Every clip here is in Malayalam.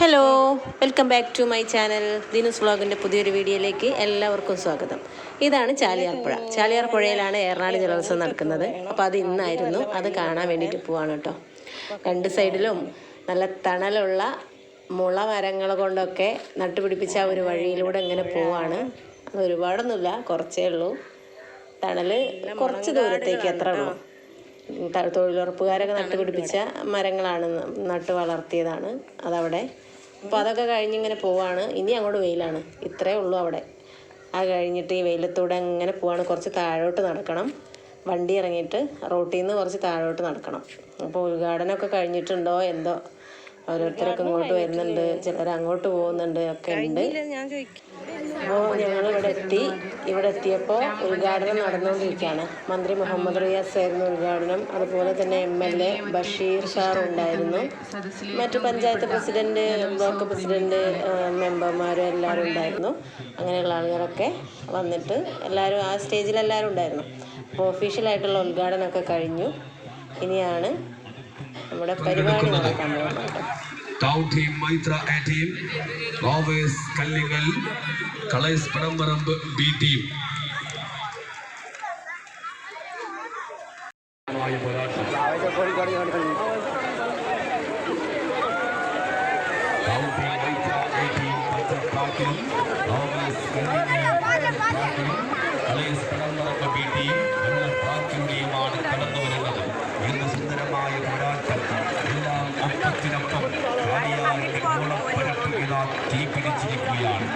Hello welcome back to my channel Dinas വ്ളോഗിന്റെ പുതിയൊരു വീഡിയോയിലേക്ക് എല്ലാവർക്കും സ്വാഗതം. ഇതാണ് ചാലിയാർപ്പുഴ. ചാലിയാർപ്പുഴയിലാണ് ചാലിയാർ പുഴയിലാണ് ഏറനാട് ജലോത്സവം നടക്കുന്നത്. അപ്പോൾ അത് ഇന്നായിരുന്നു. അത് കാണാൻ വേണ്ടിയിട്ട് പോവാണ് കേട്ടോ. രണ്ട് സൈഡിലും നല്ല തണലുള്ള മുള മരങ്ങൾ കൊണ്ടൊക്കെ നട്ടുപിടിപ്പിച്ച ഒരു വഴിയിലൂടെ ഇങ്ങനെ പോവാണ്. അത് ഒരുപാടൊന്നുമില്ല കുറച്ചേ ഉള്ളൂ. തണൽ കുറച്ച് ദൂരത്തേക്ക് എത്ര ഉള്ളൂ. തൊഴിലുറപ്പുകാരൊക്കെ നട്ടുപിടിപ്പിച്ച മരങ്ങളാണ് നട്ട് വളർത്തിയതാണ് അതവിടെ. അപ്പോൾ അതൊക്കെ കഴിഞ്ഞിങ്ങനെ പോവാണ്. ഇനി അങ്ങോട്ട് വെയിലാണ്. ഇത്രയേ ഉള്ളൂ അവിടെ. അത് കഴിഞ്ഞിട്ട് ഈ വെയിലത്തൂടെ അങ്ങനെ പോവാണ്. കുറച്ച് താഴോട്ട് നടക്കണം. വണ്ടി ഇറങ്ങിയിട്ട് റോട്ടിൽ നിന്ന് കുറച്ച് താഴോട്ട് നടക്കണം. അപ്പോൾ ഉദ്ഘാടനമൊക്കെ കഴിഞ്ഞിട്ടുണ്ടോ എന്തോ? ഓരോരുത്തരൊക്കെ ഇങ്ങോട്ട് വരുന്നുണ്ട്. ചിലർ അങ്ങോട്ട് പോകുന്നുണ്ട് ഒക്കെ ഉണ്ട്. അപ്പോൾ ഞങ്ങൾ ഇവിടെ എത്തി. ഇവിടെ എത്തിയപ്പോൾ ഉദ്ഘാടനം നടന്നുകൊണ്ടിരിക്കുകയാണ്. മന്ത്രി മുഹമ്മദ് റിയാസ് ആയിരുന്നു ഉദ്ഘാടനം. അതുപോലെ തന്നെ എം എൽ എ ബഷീർ ഷാർ ഉണ്ടായിരുന്നു. മറ്റു പഞ്ചായത്ത് പ്രസിഡന്റ് ബ്ലോക്ക് പ്രസിഡന്റ് മെമ്പർമാരും എല്ലാവരും ഉണ്ടായിരുന്നു. അങ്ങനെയുള്ള ആളുകളൊക്കെ വന്നിട്ട് എല്ലാവരും ആ സ്റ്റേജിൽ എല്ലാവരും ഉണ്ടായിരുന്നു. അപ്പോൾ ഒഫീഷ്യലായിട്ടുള്ള ഉദ്ഘാടനമൊക്കെ കഴിഞ്ഞു. ഇനിയാണ് നമ്മുടെ പരിപാടി നടക്കാൻ പോകുന്നത് കേട്ടോ town team Maithra A team rovers Kallingal colours Padamparamb B team town തീ പിടിച്ചിരിക്കുകയാണ്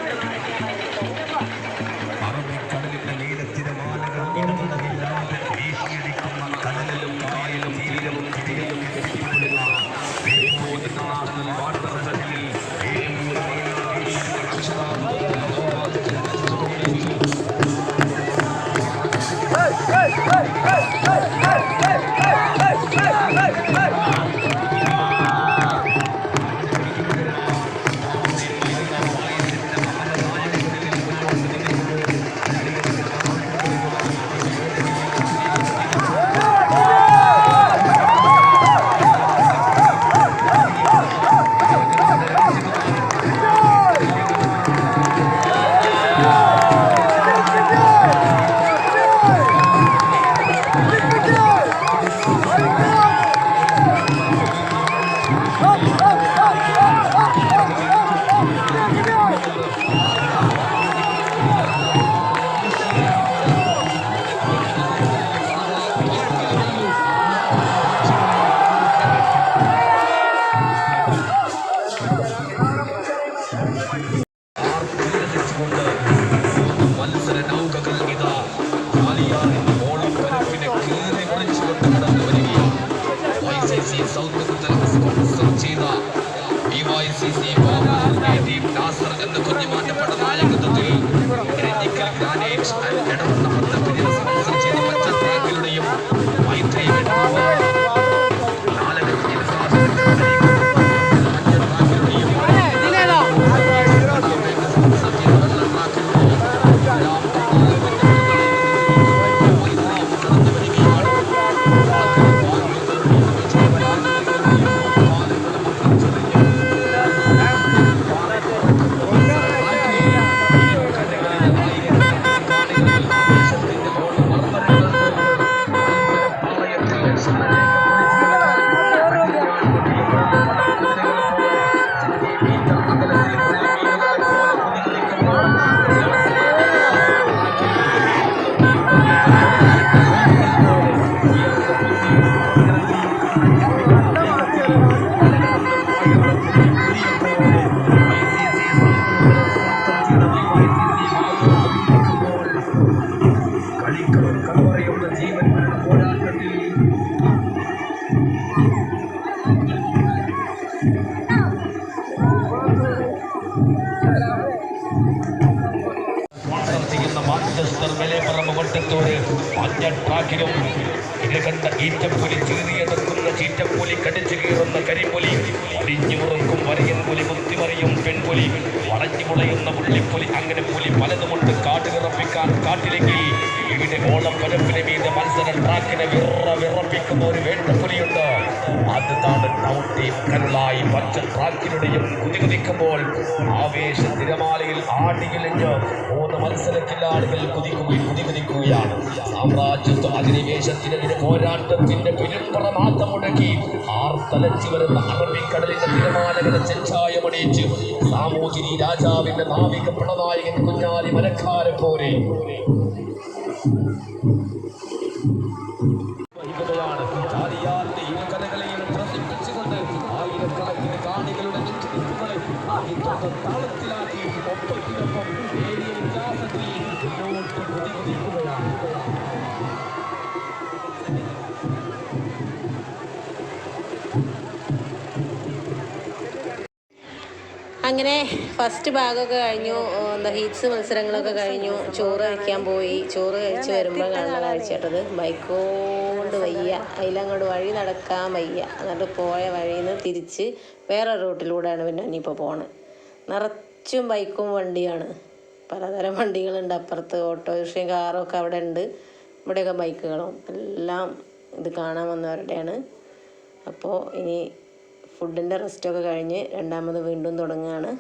Thank. ഇവിടെ ഓളപ്പരപ്പിന് മീതെ മത്സര ട്രാക്കിനെ വിറ വിറപ്പിക്കുന്ന ഒരു വേട്ടപ്പുലിയുണ്ട്. അതാണ് ടൗൺ ടീം കരുളായി പച്ച ട്രാക്കിലൂടെയും കുതികുതിക്കുമ്പോൾ ആവേശ തിരമാലയിൽ ആടിയിലിഞ്ഞ് മൂന്ന് ആളുകൾ കുതിക്കുകയും കുതികുതിക്കുകയാണ്. സാമ്രാജ്യത്വ അധിനിവേശത്തിനെതിരെ പോരാട്ടത്തിന്റെ പിരുപ്പറ മാത്രം മുടക്കി ആർത്തലച്ചു വരുന്ന അറബിക്കടലിന്റെ തിരമാലകളെ ചെച്ചായമണിയിച്ച് സാമൂതിരി രാജാവിന്റെ നാവിക പ്രണനായകൻ കുഞ്ഞാലി മരക്കാരെ പോലെ. Thank you. അങ്ങനെ ഫസ്റ്റ് ഭാഗമൊക്കെ കഴിഞ്ഞു. എന്താ ഹീറ്റ്സ് മത്സരങ്ങളൊക്കെ കഴിഞ്ഞു. ചോറ് കഴിക്കാൻ പോയി. ചോറ് കഴിച്ച് വരുമ്പോൾ കാണാൻ കഴിച്ചിട്ടത് ബൈക്കോണ്ട് വയ്യ. അതിലങ്ങോട്ട് വഴി നടക്കാൻ വയ്യ. എന്നിട്ട് പോയ വഴിയിൽ നിന്ന് തിരിച്ച് വേറെ റൂട്ടിലൂടെയാണ് പിന്നെ ഇനിയിപ്പോൾ പോണത്. നിറച്ചും ബൈക്കും വണ്ടിയാണ്. പലതരം വണ്ടികളുണ്ട്. അപ്പുറത്ത് ഓട്ടോറിക്ഷയും കാറും ഒക്കെ അവിടെ ഉണ്ട്. ഇവിടെയൊക്കെ ബൈക്കുകളും. എല്ലാം ഇത് കാണാൻ വന്നവരുടെയാണ്. അപ്പോൾ ഇനി ഫുഡിന്റെ റെസ്റ്റൊക്കെ കഴിഞ്ഞ് രണ്ടാമത് വീണ്ടും തുടങ്ങുകയാണ്.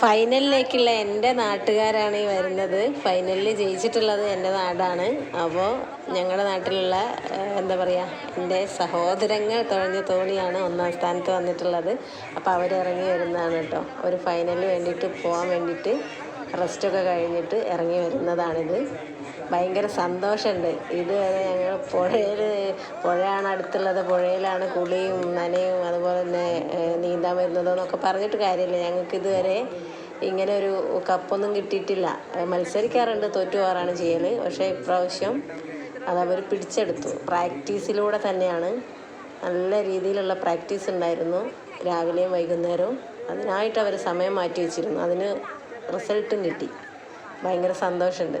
ഫൈനലിലേക്കുള്ള എന്റെ നാട്ടുകാരാണ് ഈ വരുന്നത്. ഫൈനലിൽ ജയിച്ചിട്ടുള്ളത് എന്റെ നാടാണ്. അപ്പോൾ ഞങ്ങളുടെ നാട്ടിലുള്ള എന്താ പറയുക എന്റെ സഹോദരങ്ങൾ തുഴഞ്ഞ തോണിയാണ് ഒന്നാം സ്ഥാനത്ത് വന്നിട്ടുള്ളത്. അപ്പോൾ അവരിറങ്ങി വരുന്നതാണ് കേട്ടോ. ഒരു ഫൈനലിന് വേണ്ടിയിട്ട് പോകാൻ വേണ്ടിയിട്ട് റെസ്റ്റൊക്കെ കഴിഞ്ഞിട്ട് ഇറങ്ങി വരുന്നതാണിത്. ഭയങ്കര സന്തോഷമുണ്ട്. ഇതുവരെ ഞങ്ങൾ പുഴയിൽ പുഴയാണ് അടുത്തുള്ളത്. പുഴയിലാണ് കുളിയും നനയും അതുപോലെ തന്നെ നീന്താൻ വരുന്നതോ എന്നൊക്കെ പറഞ്ഞിട്ട് കാര്യമില്ല. ഞങ്ങൾക്ക് ഇതുവരെ ഇങ്ങനെ ഒരു കപ്പൊന്നും കിട്ടിയിട്ടില്ല. മത്സരിക്കാറുണ്ട് തോറ്റു പോകാറാണ് ചെയ്യൽ പക്ഷേ ഇപ്രാവശ്യം അതവർ പിടിച്ചെടുത്തു. പ്രാക്ടീസിലൂടെ തന്നെയാണ്. നല്ല രീതിയിലുള്ള പ്രാക്ടീസ് ഉണ്ടായിരുന്നു. രാവിലെയും വൈകുന്നേരവും. അതിനായിട്ട് അവർ സമയം മാറ്റി വെച്ചിരുന്നു. അതിന് റിസൾട്ടും കിട്ടി. ഭയങ്കര സന്തോഷമുണ്ട്.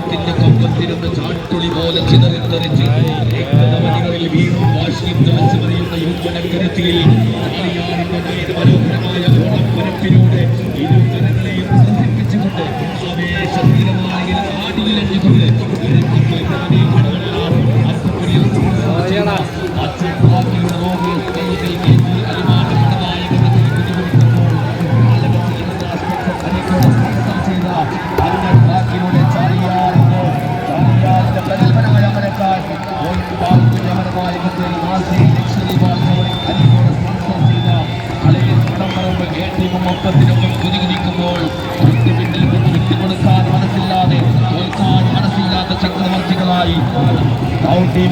ഹരിനാഗത്തിന്റെ കൊമ്പത്തിരുന്ന് ചാട്ടുളി പോലെ ചിതറിത്തെറിച്ച് ഏകതവനികളിൽ വീണും. വാശിയും തിളച്ചു മറിയുന്ന നയന മനോഹരമായ ഓണപ്പരപ്പിലൂടെ ഇരുകരങ്ങളെയും സന്ധിപ്പിച്ചുകൊണ്ട് ആവേശധീരമായ ആടിയിലഞ്ഞുകൊണ്ട് അച്ഛൻ നോക്കി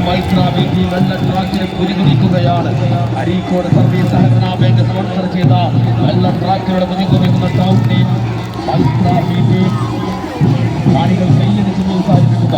മൈത്ര വീട്ടി വെള്ള ട്രാക്കിന് കുതികുതിക്കുകയാണ് അരീക്കോട് സർവീസ് സഹകരണ ബാങ്ക് സ്പോൺസർ ചെയ്ത വെള്ള ട്രാക്കിലൂടെ കുതികുതിക്കുന്ന കൗണ്ടി മൈത്ര വീട്ടി കാണികൾ കൈയടിച്ച് പ്രോത്സാഹിപ്പിക്കുക.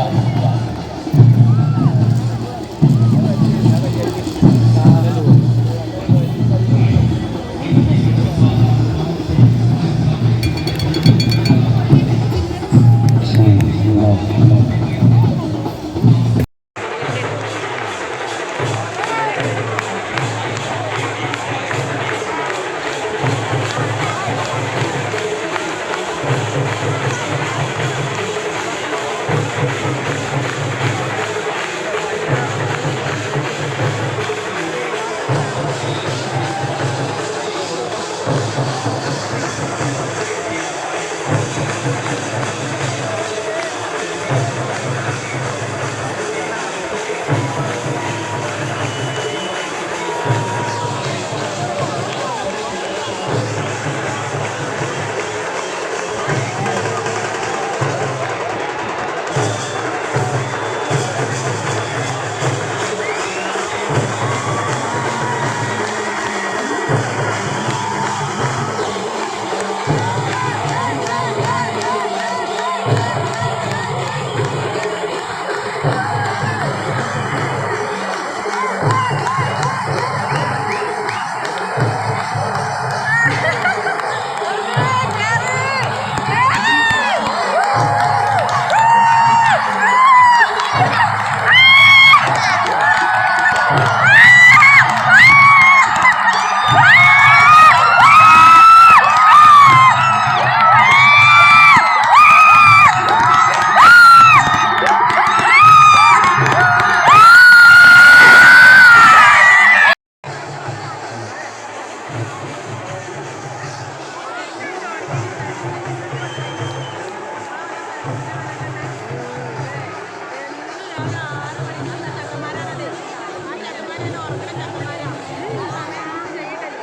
ஒரு கிடைச்சா நல்லா இருக்கும் நல்லா நான் செய்யட்டேன்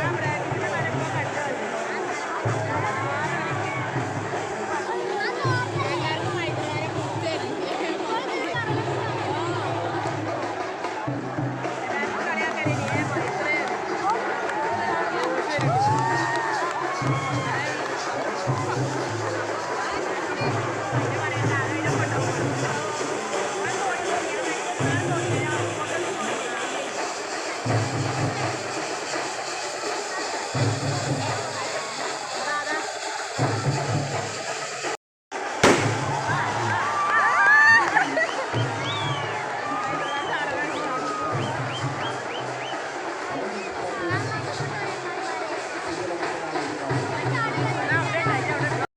ஆமாம்